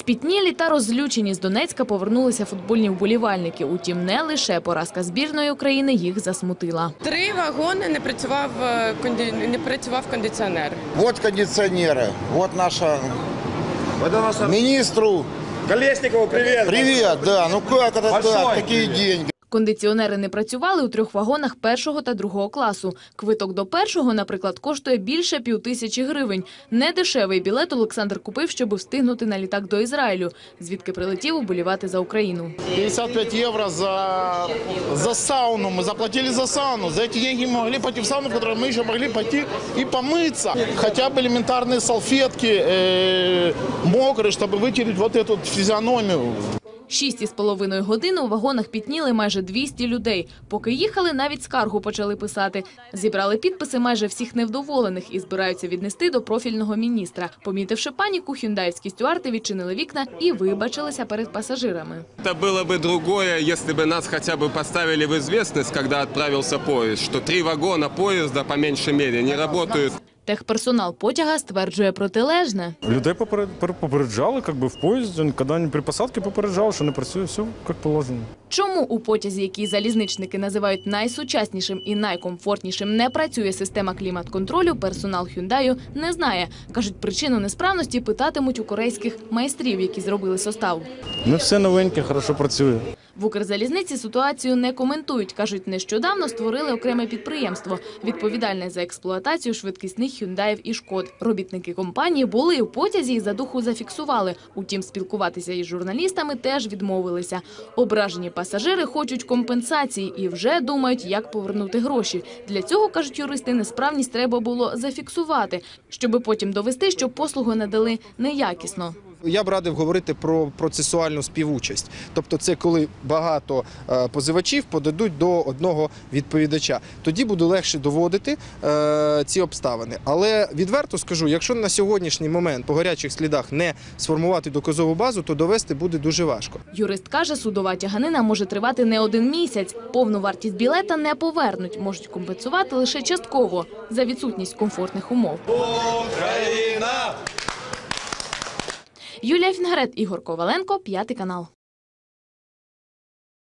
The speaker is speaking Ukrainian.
Спітнілі та розлючені з Донецька повернулися футбольні вболівальники. Утім, не лише поразка збірної України їх засмутила. Три вагони не працював е, конді- не працював кондиціонер. Вот кондиционеры, вот наша Это наша... министру. Колесникову привет! Привет, да, ну как это Большой так, такие привет. деньги. Кондиціонери не працювали у трьох вагонах першого та другого класу. Квиток до першого, наприклад, коштує більше півтисячі гривень. Недешевий білет Олександр купив, щоб встигнути на літак до Ізраїлю, звідки прилетів уболівати за Україну. 55 евро за, за сауну. Мы заплатили за сауну. За эти деньги мы могли пойти в сауну, в которой мы еще могли пойти и помыться. Хотя бы элементарные салфетки э, мокрые, чтобы вытереть вот эту вот физиономию. Шість із половиною годин у вагонах пітніли майже 200 людей. Поки їхали, навіть скаргу почали писати. Зібрали підписи майже всіх невдоволених і збираються віднести до профільного міністра. Помітивши паніку, хюндаївські стюарти відчинили вікна і вибачилися перед пасажирами. Это было бы другое, если бы нас хотя бы поставили в известность, когда отправился поезд, что три вагона поезда, по меньшей мере, не работают. Техперсонал потяга стверджує протилежне. Людей поперед- попереджали, як би в поїзді, коли при посадці попереджали, що не працює все як положено. Чому у потязі, який залізничники називають найсучаснішим і найкомфортнішим, не працює система клімат-контролю, персонал Hyundai не знає. Кажуть, причину несправності питатимуть у корейських майстрів, які зробили состав. Не все новеньке, хорошо працює. В Укрзалізниці ситуацію не коментують. Кажуть, нещодавно створили окреме підприємство, відповідальне за експлуатацію швидкісних «Хюндаїв» і «Шкод». Робітники компанії були у потязі і за духу зафіксували. Утім, спілкуватися із журналістами теж відмовилися. Ображені пасажири хочуть компенсації і вже думають, як повернути гроші. Для цього, кажуть юристи, несправність треба було зафіксувати, щоби потім довести, що послугу надали неякісно. Я б радив говорити про процесуальну співучасть. Тобто, це коли багато е, позивачів подадуть до одного відповідача. Тоді буде легше доводити е, ці обставини. Але відверто скажу, якщо на сьогоднішній момент по гарячих слідах не сформувати доказову базу, то довести буде дуже важко. Юрист каже, судова тяганина може тривати не один місяць. Повну вартість білета не повернуть, можуть компенсувати лише частково за відсутність комфортних умов. Юлія Фінгарет, Ігор Коваленко, п'ятий канал.